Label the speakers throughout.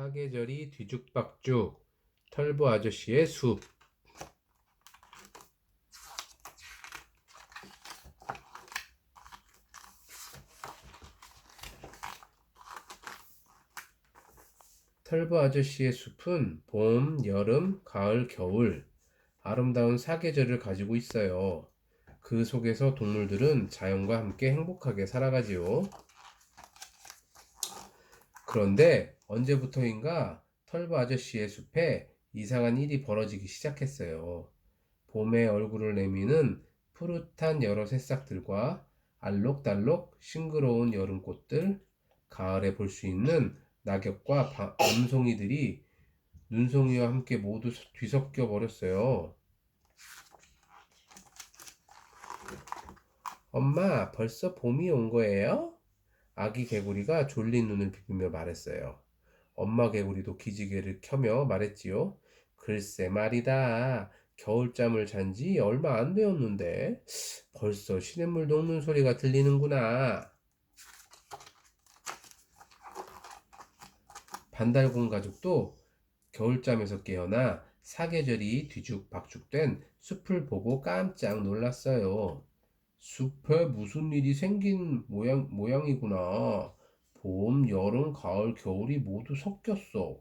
Speaker 1: 사계절이 뒤죽박죽 털보 아저씨의 숲 털보 아저씨의 숲은 봄, 여름, 가을, 겨울 아름다운 사계절을 가지고 있어요. 그 속에서 동물들은 자연과 함께 행복하게 살아가지요. 그런데 언제부터인가 털보 아저씨의 숲에 이상한 일이 벌어지기 시작했어요. 봄에 얼굴을 내미는 푸릇한 여러 새싹들과 알록달록 싱그러운 여름꽃들, 가을에 볼 수 있는 낙엽과 바- 밤송이들이 눈송이와 함께 모두 뒤섞여 버렸어요. 엄마, 벌써 봄이 온 거예요? 아기 개구리가 졸린 눈을 비비며 말했어요. 엄마 개구리도 기지개를 켜며 말했지요. 글쎄 말이다. 겨울잠을 잔 지 얼마 안 되었는데 벌써 시냇물 녹는 소리가 들리는구나. 반달곰 가족도 겨울잠에서 깨어나 사계절이 뒤죽박죽된 숲을 보고 깜짝 놀랐어요. 숲에 무슨 일이 생긴 모양, 모양이구나. 봄, 여름, 가을, 겨울이 모두 섞였어.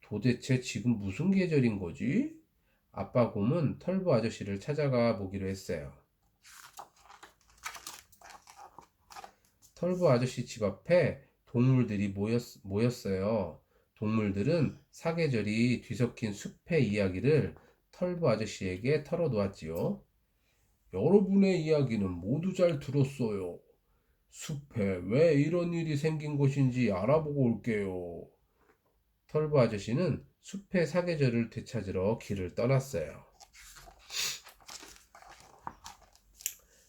Speaker 1: 도대체 지금 무슨 계절인 거지? 아빠 곰은 털보 아저씨를 찾아가 보기로 했어요. 털보 아저씨 집 앞에 동물들이 모였, 모였어요. 동물들은 사계절이 뒤섞인 숲의 이야기를 털보 아저씨에게 털어놓았지요. 여러분의 이야기는 모두 잘 들었어요. 숲에 왜 이런 일이 생긴 것인지 알아보고 올게요. 털보 아저씨는 숲의 사계절을 되찾으러 길을 떠났어요.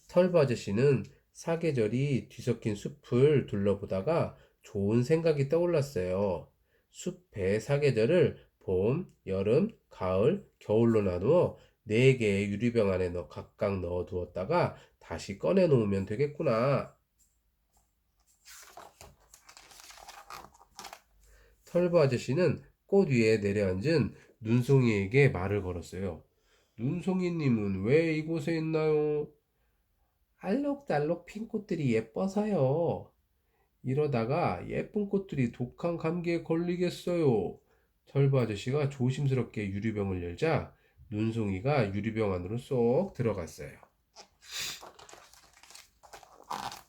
Speaker 1: 털보 아저씨는 사계절이 뒤섞인 숲을 둘러보다가 좋은 생각이 떠올랐어요. 숲의 사계절을 봄, 여름, 가을, 겨울로 나누어 네 개의 유리병 안에 넣, 각각 넣어 두었다가 다시 꺼내 놓으면 되겠구나. 털보 아저씨는 꽃 위에 내려앉은 눈송이에게 말을 걸었어요. 눈송이님은 왜 이곳에 있나요? 알록달록 핀 꽃들이 예뻐서요. 이러다가 예쁜 꽃들이 독한 감기에 걸리겠어요. 털보 아저씨가 조심스럽게 유리병을 열자 눈송이가 유리병 안으로 쏙 들어갔어요.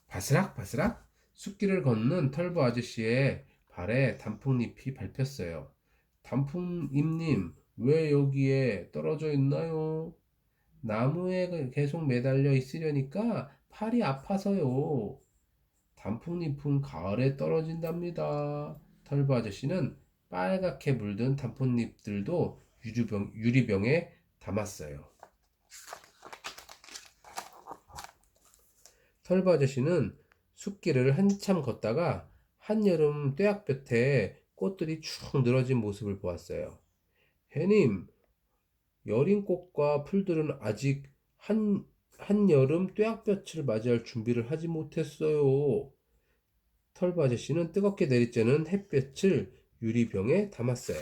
Speaker 1: 바스락 바스락 숲길을 걷는 털보 아저씨의 발에 단풍잎이 밟혔어요. 단풍잎님, 왜 여기에 떨어져 있나요? 나무에 계속 매달려 있으려니까 팔이 아파서요. 단풍잎은 가을에 떨어진답니다. 털보 아저씨는 빨갛게 물든 단풍잎들도 유리병, 유리병에 담았어요. 털보 아저씨는 숲길을 한참 걷다가 한여름 뙤약볕에 꽃들이 축 늘어진 모습을 보았어요. 해님, 여린 꽃과 풀들은 아직 한, 한여름 뙤약볕을 맞이할 준비를 하지 못했어요. 털보 아저씨는 뜨겁게 내리쬐는 햇볕을 유리병에 담았어요.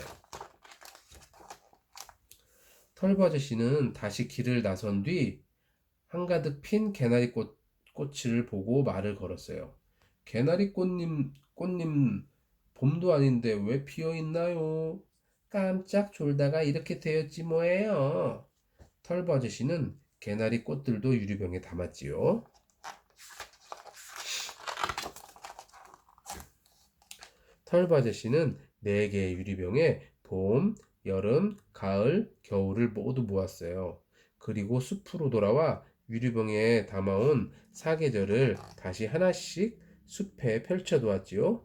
Speaker 1: 털보 아저씨는 다시 길을 나선 뒤 한가득 핀 개나리 꽃, 꽃을 보고 말을 걸었어요. 개나리 꽃님, 꽃님, 봄도 아닌데 왜 피어 있나요? 깜짝 졸다가 이렇게 되었지 뭐예요. 털보 아저씨는 개나리 꽃들도 유리병에 담았지요. 털보 아저씨는 네 개의 유리병에 봄, 여름, 가을, 겨울을 모두 모았어요. 그리고 숲으로 돌아와 유리병에 담아온 사계절을 다시 하나씩 숲에 펼쳐 두었지요.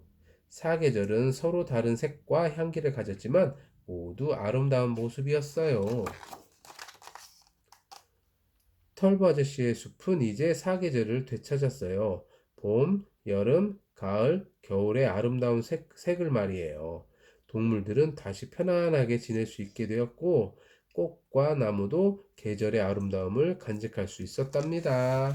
Speaker 1: 사계절은 서로 다른 색과 향기를 가졌지만 모두 아름다운 모습이었어요. 털보 아저씨의 숲은 이제 사계절을 되찾았어요. 봄, 여름, 가을, 겨울의 아름다운 색, 색을 말이에요. 동물들은 다시 편안하게 지낼 수 있게 되었고, 꽃과 나무도 계절의 아름다움을 간직할 수 있었답니다.